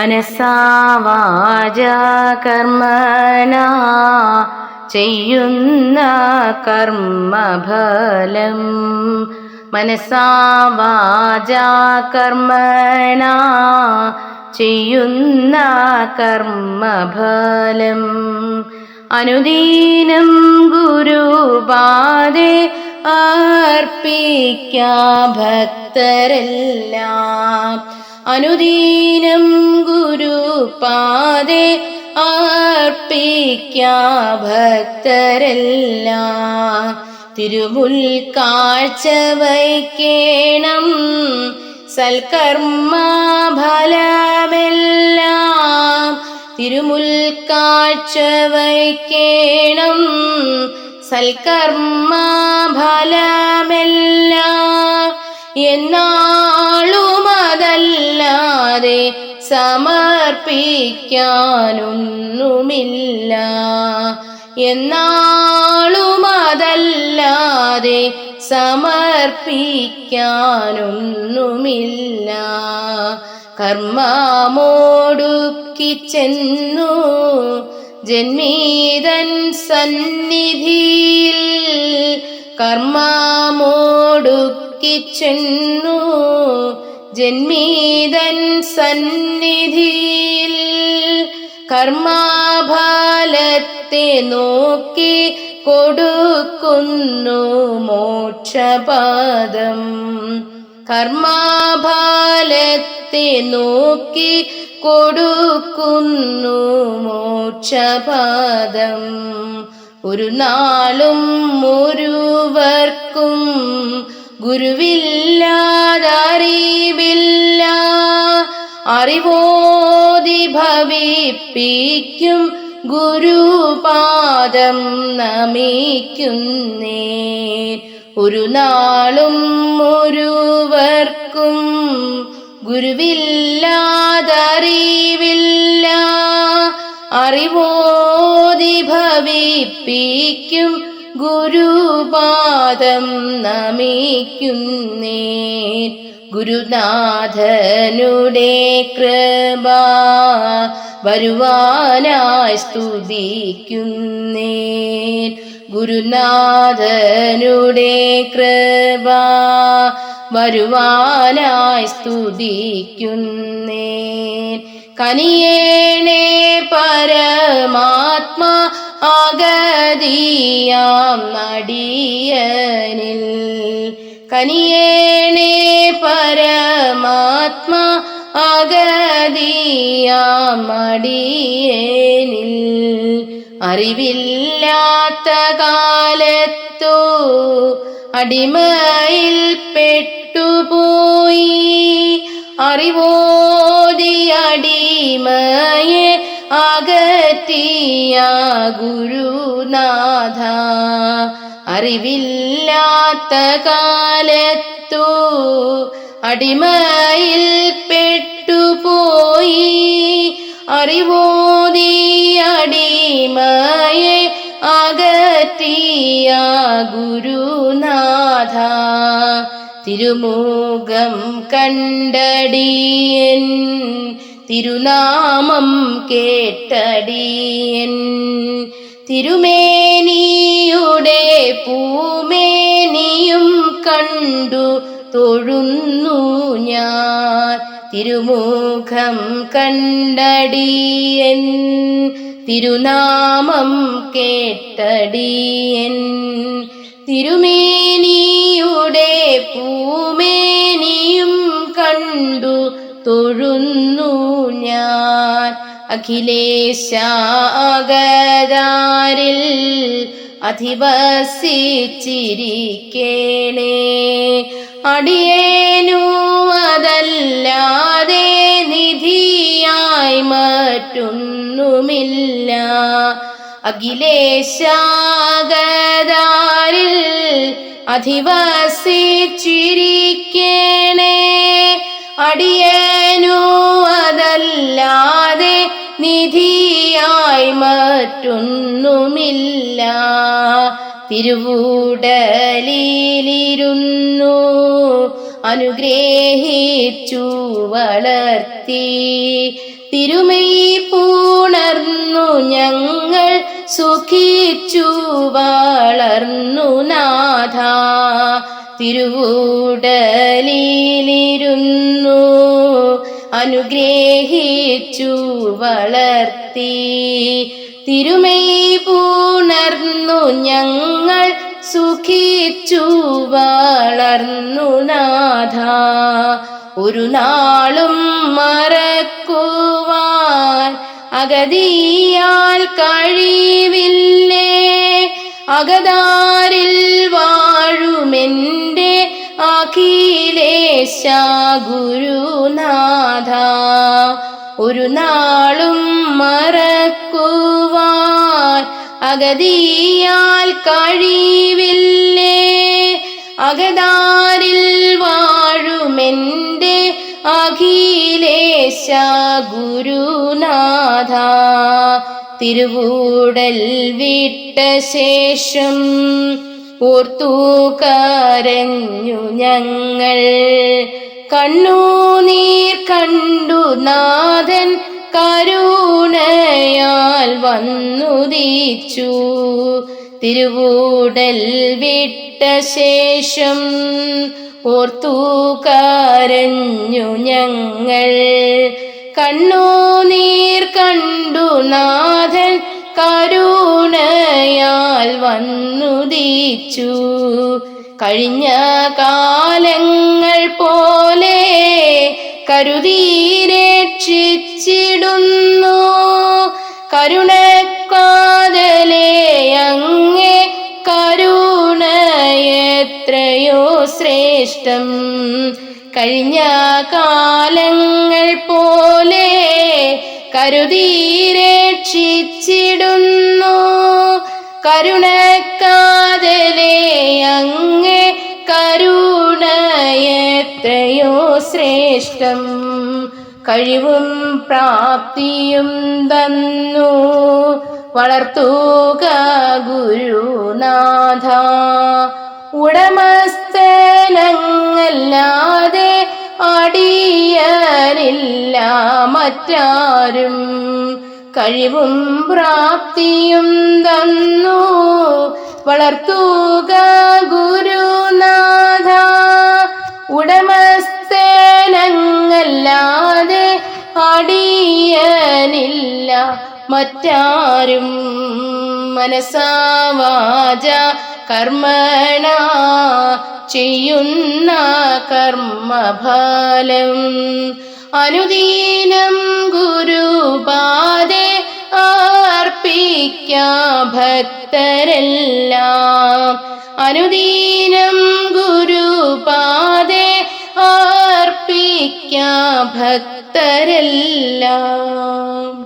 മനസ്സാവാച കർമ്മന ചെയ്യുന്ന കർമ്മഫലം. മനസ്സാവാച കർമ്മന ചെയ്യുന്ന കർമ്മഫലം. അനുദീനം ഗുരുപാദേ അർപ്പിക്ക ഭക്തരെല്ലാം. അനുദീനം ഗുരുപാദേ ആർപ്പിക്കാ ഭക്തരെല്ലാം. തിരുമുൽ കാഴ്ച വയ്ക്കേണം സൽക്കർമ്മ ഫലമെല്ലാം തിരുമുൽ കാഴ്ച വയ്ക്കേണം സൽക്കർമ്മ ഫലമെല്ലാം സമർപ്പിക്കാനൊന്നുമില്ല. എന്നാളുമതല്ലാതെ സമർപ്പിക്കാനൊന്നുമില്ല. കർമ്മമോടുക്കി ചെന്നു ജന്മീതൻ സന്നിധിയിൽ കർമ്മമോടുക്കി ചെന്നു ജന്മീതൻ സന്നിധിയിൽ കർമാഭാലത്തെ നോക്കി കൊടുക്കുന്നു മോക്ഷപാദം. കർമാഭാലത്തെ നോക്കി കൊടുക്കുന്നു മോക്ഷപാദം. ഒരു നാളും ഒരുവർക്കും ഗുരുവില്ലാതറിവില്ല. അറിവോതി ഭവിപ്പിക്കും ഗുരുപാദം നമിക്കുന്നേ. ഒരു നാളും ഒരുവർക്കും ഗുരുവില്ലാതറിവില്ല. അറിവോതി ഭവിപ്പിക്കും ഗുരുപാദം നമിക്കുന്നേ ഗുരുനാഥനുടെ കൃപ വരുവാനായി സ്തുതിക്കുന്നേ ഗുരുനാഥനുടെ കൃപ വരുവാനായി സ്തുതിക്കുന്നേ കനിയേണേ പരമാത്മാ ആഗതിയാം നടിയനിൽ കനിയേണേ പരമാത്മാ ആഗതിയാം മടിയേനിൽ അറിവില്ലാത്ത കാലത്തു അടിമയിൽ പെട്ടുപോയി. അറിവോതി അടിമയെ അകറ്റിയ ഗുരുനാഥ. അറിവില്ലാത്ത കാലത്തു അടിമയിൽ പെട്ടുപോയി. അറിവോതി അടിമയെ അകറ്റിയ ഗുരുനാഥ. തിരുമുഖം കണ്ടടിയൻ തിരുനാമം കേട്ടടിയൻ. തിരുമേനിയുടെ പൂമേനിയും കണ്ടു തൊഴുന്നു ഞാൻ. തിരുമുഖം കണ്ടടിയൻ തിരുനാമം കേട്ടടിയൻ തിരുമേനിയുടെ പൂമേനിയും കണ്ടു തൊഴുന്നു ഞാൻ. അഖിലേശാഗതാരിൽ അധിവസിച്ചിരിക്കേണേ. അടിയേനു അതല്ലാതെ നിധിയായി മറ്റൊന്നുമില്ല. അഖിലേശാഗതാരിൽ അധിവസിച്ചിരിക്കേണേ. അടിയനു അതല്ലാതെ നിധിയായി മറ്റൊന്നുമില്ല. തിരുവൂടലിലിരുന്നു അനുഗ്രഹിച്ചു വളർത്തി. തിരുമൈ പൂണർന്നു ഞങ്ങൾ സുഖിച്ചു വളർന്നു നാഥ. തിരുവൂടലിലിരുന്നു അനുഗ്രഹിച്ചു വളർത്തി. തിരുമൈ പൂണർന്നു ഞങ്ങൾ സുഖിച്ചു വളർന്നു നാഥ. ഒരു നാളും അഗതിയാൽ കഴിവില്ലേ അകതാരിൽ വാഴുമെന്റെ അഖിലേശ ഗുരുനാഥ. ഒരു നാളും മറക്കുവാൻ അഗതിയാൽ കഴിവില്ലേ അകതാരിൽ വാഴുമെന്റെ അഖിലേശ ഗുരുനാഥ തിരുവൂടൽ വിട്ട ശേഷം ഓർത്തു കരഞ്ഞു ഞങ്ങൾ. കണ്ണുനീർ കണ്ടു നാഥൻ കരുണയാൽ വന്നുദിച്ചു. തിരുവൂടൽ വിട്ട ശേഷം ഓർത്തു കരഞ്ഞു ഞങ്ങൾ. കണ്ണുനീർ കണ്ടു നാഥൻ കരുണയാൽ വന്നു വന്നുദിച്ചു. കഴിഞ്ഞ കാലങ്ങൾ പോലെ കരുതി രക്ഷിച്ചിടുന്നു കരുണക്കാതലേ ശ്രേഷ്ഠം. കഴിഞ്ഞ കാലങ്ങൾ പോലെ കരുതി രക്ഷിച്ചിടുന്നു. കരുണക്കാതലേ അങ്ങേ കരുണയത്രയോ ശ്രേഷ്ഠം. കഴിവും പ്രാപ്തിയും തന്നു. വളർത്തുക ഗുരുനാഥ. ഉടമസ്ഥനങ്ങല്ലാതെ അടിയനില്ല മറ്റാരും. കഴിവും പ്രാപ്തിയും തന്നു. വളർത്തുക ഗുരുനാഥ. ഉടമസ്ഥനങ്ങല്ലാതെ അടിയനില്ല മറ്റാരും. മനസാവാച കർമ്മണ ചെയ്യുന്ന കർമ്മഫലം. അനുദീനം ഗുരുപാതെ അർപ്പിക്ക ഭക്തരെല്ലാം. അനുദീനം ഗുരുപാതെ അർപ്പിക്ക ഭക്തരെല്ലാം.